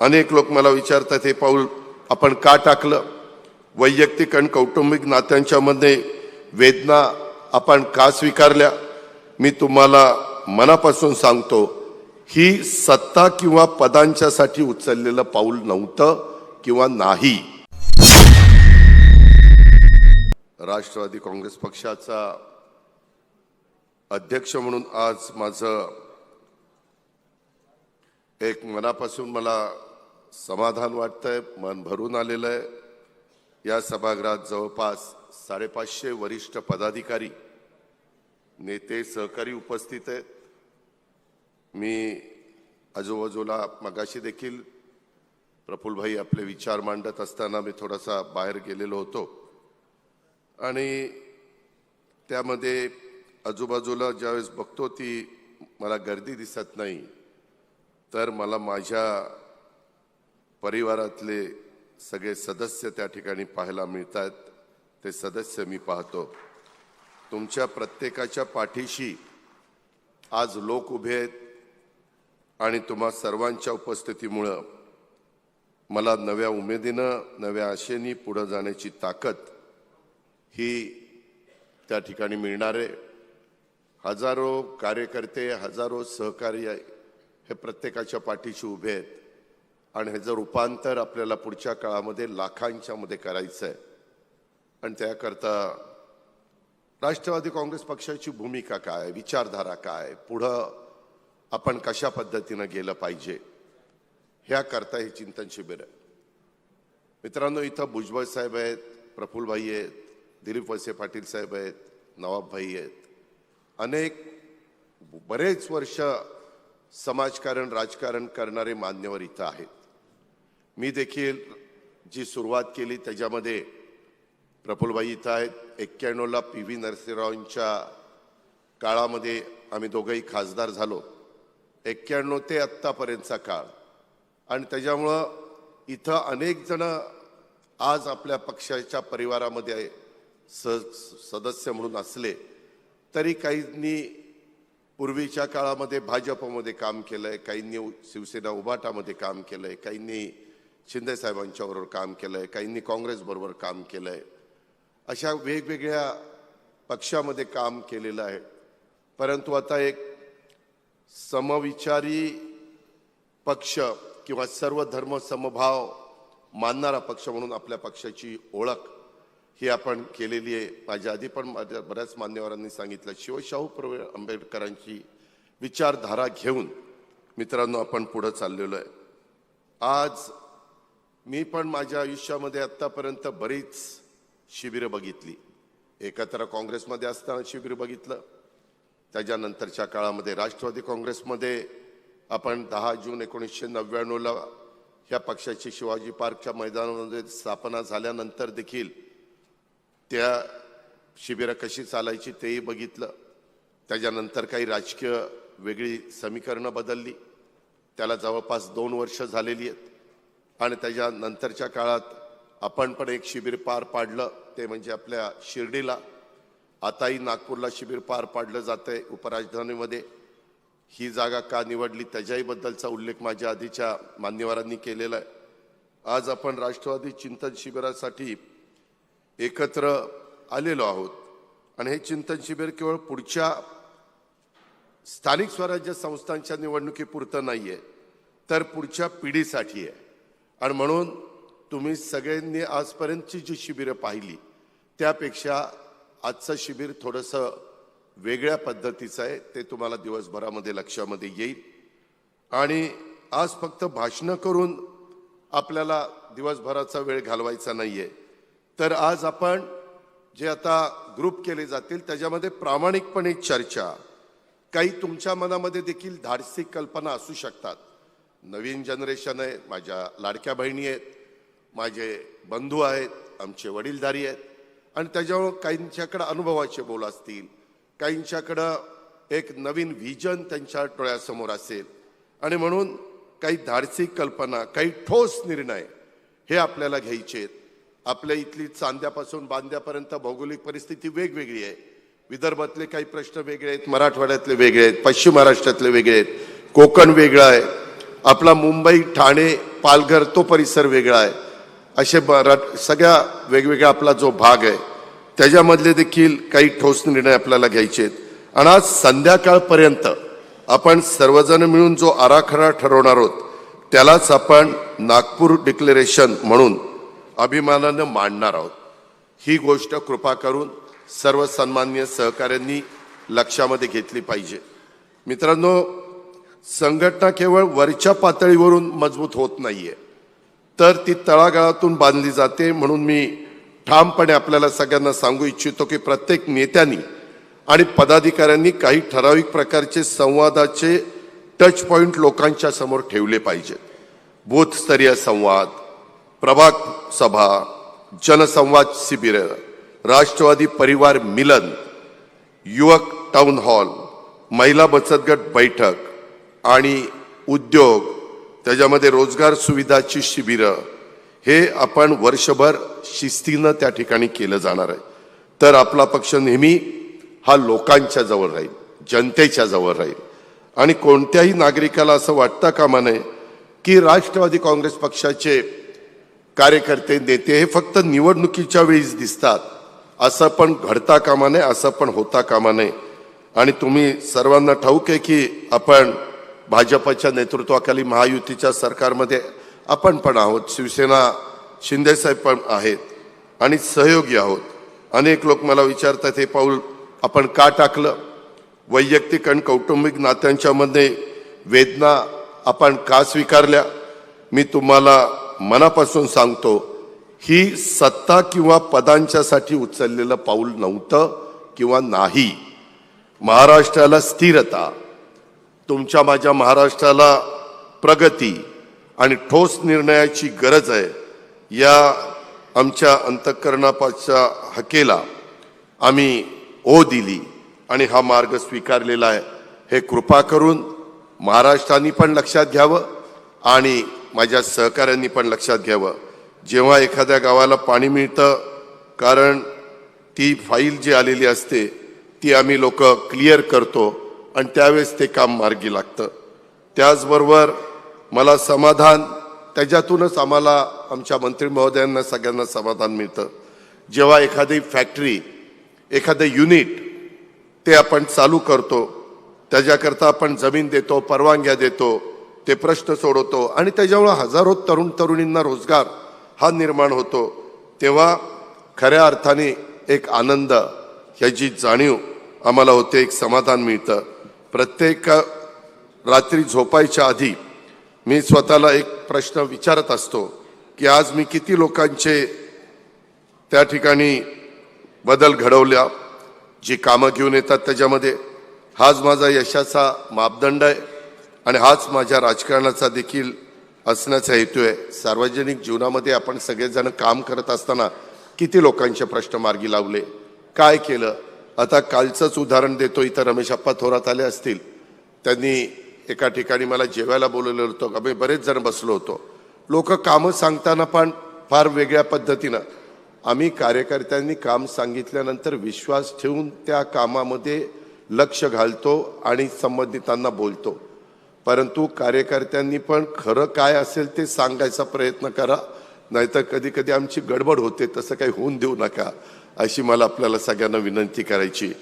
अनेक लोक मला विचारतात हे पाऊल आपण का टाकलं? वैयक्तिक आणि कौटुंबिक नात्यांच्यामध्ये वेदना आपण का स्वीकारल्या? मी तुम्हाला मनापासून सांगतो ही सत्ता किंवा पदांच्यासाठी उचललेलं पाऊल नव्हतं किंवा नाही. राष्ट्रवादी काँग्रेस पक्षाचा अध्यक्ष म्हणून आज माझं एक मनापासून मला समाधान वाटतंय मन भरून आलेलं आहे. या सभागृहात जवळपास साडेपाचशे वरिष्ठ पदाधिकारी नेते सहकारी उपस्थित आहेत. मी आजूबाजूला मगाशी देखील प्रफुल्लभाई आपले विचार मांडत असताना मी थोडासा बाहेर गेलेलो होतो. आणि त्यामध्ये आजूबाजूला ज्यावेळेस बघतो ती मला गर्दी दिसत नाही तर मला माझ्या परिवारातले सगळे सदस्य त्या ठिकाणी पाहायला मिळत आहेत ते सदस्य मी पाहतो. तुमच्या प्रत्येकाच्या पाठीशी आज लोक उभे आहेत आणि तुम्हा सर्वांच्या उपस्थितीमुळं मला नव्या उमेदीनं नव्या आशेनी पुढं जाण्याची ताकद ही त्या ठिकाणी मिळणार आहे. हजारो कार्यकर्ते हजारो सहकार्य आहे, हे प्रत्येकाच्या पाठीशी उभे आहेत. आणि ह्याचं रूपांतर आपल्याला पुढच्या काळामध्ये लाखांच्या मध्ये करायचं आहे आणि त्याकरता राष्ट्रवादी काँग्रेस पक्षाची भूमिका काय विचारधारा काय पुढं आपण कशा पद्धतीनं गेलं पाहिजे ह्याकरता हे चिंतन शिबिर आहे. मित्रांनो इथं भुजबळ साहेब आहेत प्रफुल्लभाई आहेत दिलीप वळसे पाटील साहेब आहेत नवाबभाई आहेत. अनेक बरेच वर्ष समाजकारण राजकारण करणारे मान्यवर इथं आहेत. मी देखील जी सुरुवात केली त्याच्यामध्ये प्रफुल्लभाई इथं आहेत. एक्क्याण्णवला पी व्ही नरसिंहरावांच्या काळामध्ये आम्ही दोघंही खासदार झालो. एक्क्याण्णव ते आत्तापर्यंतचा काळ. आणि त्याच्यामुळं इथं अनेक जण आज आपल्या पक्षाच्या परिवारामध्ये स सदस्य म्हणून असले तरी काहींनी पूर्वीच्या काळामध्ये भाजपमध्ये काम केलं आहे काहींनी शिवसेना उभाटामध्ये काम केलं आहे काहींनी शिंदे साहेबांच्याबरोबर काम केलं आहे काहींनी काँग्रेसबरोबर काम केलं आहे अशा वेगवेगळ्या पक्षामध्ये काम केलेलं आहे. परंतु आता एक समविचारी पक्ष किंवा सर्व धर्म समभाव मानणारा पक्ष म्हणून आपल्या पक्षाची ओळख ही आपण केलेली आहे. माझ्या आधी पण माझ्या बऱ्याच मान्यवरांनी सांगितलं शिवशाहू प्रवीण आंबेडकरांची विचारधारा घेऊन मित्रांनो आपण पुढं चाललेलो आहे. आज मी पण माझ्या आयुष्यामध्ये आत्तापर्यंत बरीच शिबिरं बघितली. एकत्र काँग्रेसमध्ये असताना शिबिर बघितलं. त्याच्यानंतरच्या काळामध्ये राष्ट्रवादी काँग्रेसमध्ये आपण दहा जून एकोणीसशे नव्याण्णवला ह्या पक्षाची शिवाजी पार्कच्या मैदानामध्ये स्थापना झाल्यानंतर देखील त्या शिबिरं कशी चालायची तेही बघितलं. त्याच्यानंतर काही राजकीय वेगळी समीकरणं बदलली. त्याला जवळपास दोन वर्ष झालेली आहेत. आणि त्याच्यानंतरच्या काळात आपण पण एक शिबिर पार पाडलं ते म्हणजे आपल्या शिर्डीला. आताही नागपूरला शिबिर पार पाडलं जातंय उपराजधानीमध्ये. ही जागा का निवडली त्याच्याहीबद्दलचा उल्लेख माझ्या आधीच्या मान्यवरांनी केलेला आहे. आज आपण राष्ट्रवादी चिंतन शिबिरासाठी एकत्र आलेलो आहोत. आणि हे चिंतन शिबिर केवळ पुढच्या स्थानिक स्वराज्य संस्थांच्या निवडणुकीपुरतं नाही आहे तर पुढच्या पिढीसाठी आहे. आणि म्हणून तुम्ही सगळ्यांनी आजपर्यंतची जी शिबिरं पाहिली त्यापेक्षा आजचं शिबिर थोडंसं वेगळ्या पद्धतीचं आहे. ते तुम्हाला दिवसभरामध्ये लक्षामध्ये येईल. आणि आज फक्त भाषणं करून आपल्याला दिवसभराचा वेळ घालवायचा नाही आहे तर आज आपण जे आता ग्रुप केले जातील त्याच्यामध्ये प्रामाणिकपणे चर्चा काही तुमच्या मनामध्ये देखील धाडसी कल्पना असू शकतात. नवीन जनरेशन आहे माझ्या लाडक्या बहिणी आहेत माझे बंधू आहेत आमचे वडीलधारी आहेत. आणि त्याच्यामुळं काहींच्याकडं अनुभवाचे बोल असतील काहींच्याकडं एक नवीन व्हिजन त्यांच्या डोळ्यासमोर असेल. आणि म्हणून काही धाडसी कल्पना काही ठोस निर्णय हे आपल्याला घ्यायचे आहेत. आपल्या इथली चांद्यापासून बांद्यापर्यंत भौगोलिक परिस्थिती वेगवेगळी आहे. विदर्भातले काही प्रश्न वेगळे आहेत मराठवाड्यातले वेगळे आहेत पश्चिम महाराष्ट्रातले वेगळे आहेत कोकण वेगळं आहे. आपला मुंबई ठाणे पालघर तो परिसर वेगळा आहे. असे सगळ्या वेगवेगळा आपला जो भाग आहे त्याच्यामधले देखील काही ठोस निर्णय आपल्याला घ्यायचे आहेत. आणि आज संध्याकाळपर्यंत आपण सर्वजण मिळून जो आराखडा ठरवणार आहोत त्यालाच आपण नागपूर डिक्लेरेशन म्हणून अभिमानानं मांडणार आहोत. ही गोष्ट कृपा करून सर्व सन्मान्य सहकाऱ्यांनी लक्षामध्ये घेतली पाहिजे. मित्रांनो संघटना केवळ वरच्या पातळीवरून मजबूत होत नाहीये. तर ती तळागाळातून बांधली जाते म्हणून मी ठामपणे आपल्याला सगळ्यांना सांगू इच्छितो की प्रत्येक नेत्यांनी आणि पदाधिकाऱ्यांनी काही ठराविक प्रकारचे संवादाचे टच पॉइंट लोकांच्या समोर ठेवले पाहिजेत बूथस्तरीय संवाद प्रभाग सभा जनसंवाद शिबिर राष्ट्रवादी परिवार मिलन युवक टाउन हॉल महिला बचत गट बैठक आणि उद्योग त्याच्यामध्ये रोजगार सुविधाची शिबिरं हे आपण वर्षभर शिस्तीनं त्या ठिकाणी केलं जाणार आहे. तर आपला पक्ष नेहमी हा लोकांच्या जवळ राहील जनतेच्या जवळ राहील. आणि कोणत्याही नागरिकाला असं वाटता कामा नये की राष्ट्रवादी काँग्रेस पक्षाचे कार्यकर्ते नेते हे फक्त निवडणुकीच्या वेळीच दिसतात? असं पण घडता कामा नये असं पण होता कामा नये. आणि तुम्ही सर्वांना ठाऊक आहे की आपण भाजपच्या नेतृत्वाखाली महायुतीच्या सरकारमध्ये आपण पण आहोत शिवसेना शिंदेसाहेब पण आहेत आणि सहयोगी आहोत. अनेक लोक मला विचारतात हे पाऊल आपण का टाकलं? वैयक्तिक आणि कौटुंबिक नात्यांच्यामध्ये वेदना आपण का स्वीकारल्या? मी तुम्हाला मनापासून सांगतो ही सत्ता किंवा पदांच्यासाठी उचललेलं पाऊल नव्हतं किंवा नाही. महाराष्ट्राला स्थिरता तुमच्या माझ्या महाराष्ट्राला प्रगती आणि ठोस निर्णयाची गरज आहे या आमच्या अंतःकरणापाच्या हकेला आम्ही ओ दिली आणि हा मार्ग स्वीकारलेला आहे. हे कृपा करून महाराष्ट्रांनी पण लक्षात घ्यावं आणि माझ्या सहकाऱ्यांनी पण लक्षात घ्यावं. जेव्हा एखाद्या गावाला पाणी मिळतं कारण ती फाईल जी आलेली असते ती आम्ही लोक क्लिअर करतो. आणि त्यावेळेस ते काम मार्गी लागतं. त्याचबरोबर मला समाधान त्याच्यातूनच आम्हाला आमच्या मंत्री महोदयांना सगळ्यांना समाधान मिळतं. जेव्हा एखादी फॅक्टरी एखादं युनिट ते आपण चालू करतो त्याच्याकरता आपण जमीन देतो परवानग्या देतो ते प्रश्न सोडवतो आणि त्याच्यामुळं हजारो तरुण तरुणींना रोजगार हा निर्माण होतो. तेव्हा खऱ्या अर्थाने एक आनंद ह्याची जाणीव आम्हाला होते एक समाधान मिळतं. प्रत्येक रात्री झोपायच्या आधी मी स्वतःला एक प्रश्न विचारत असतो की आज मी किती लोकांचे त्या ठिकाणी बदल घडवल्या जी कामं घेऊन येतात त्याच्यामध्ये. हाच माझा यशाचा मापदंड आहे आणि हाच माझ्या राजकारणाचा देखील असण्याचा हेतू आहे. सार्वजनिक जीवनामध्ये आपण सगळेजण काम करत असताना किती लोकांचे प्रश्न मार्गी लावले काय केलं आता कालचंच उदाहरण देतो इथं रमेश अप्पा थोरात आले असतील. त्यांनी एका ठिकाणी मला जेवायला बोलवलं होतं. आम्ही बरेच जण बसलो होतो. लोक कामं सांगताना पण फार वेगळ्या पद्धतीनं. आम्ही कार्यकर्त्यांनी काम सांगितल्यानंतर विश्वास ठेवून त्या कामामध्ये लक्ष घालतो आणि संबंधितांना बोलतो. परंतु कार्यकर्त्यांनी पण खरं काय असेल ते सांगायचा प्रयत्न करा. नाहीतर कधी कधी आमची गडबड होते तसं काही होऊन देऊ नका. अशी मला आपल्याला सगळ्यांना विनंती करायची.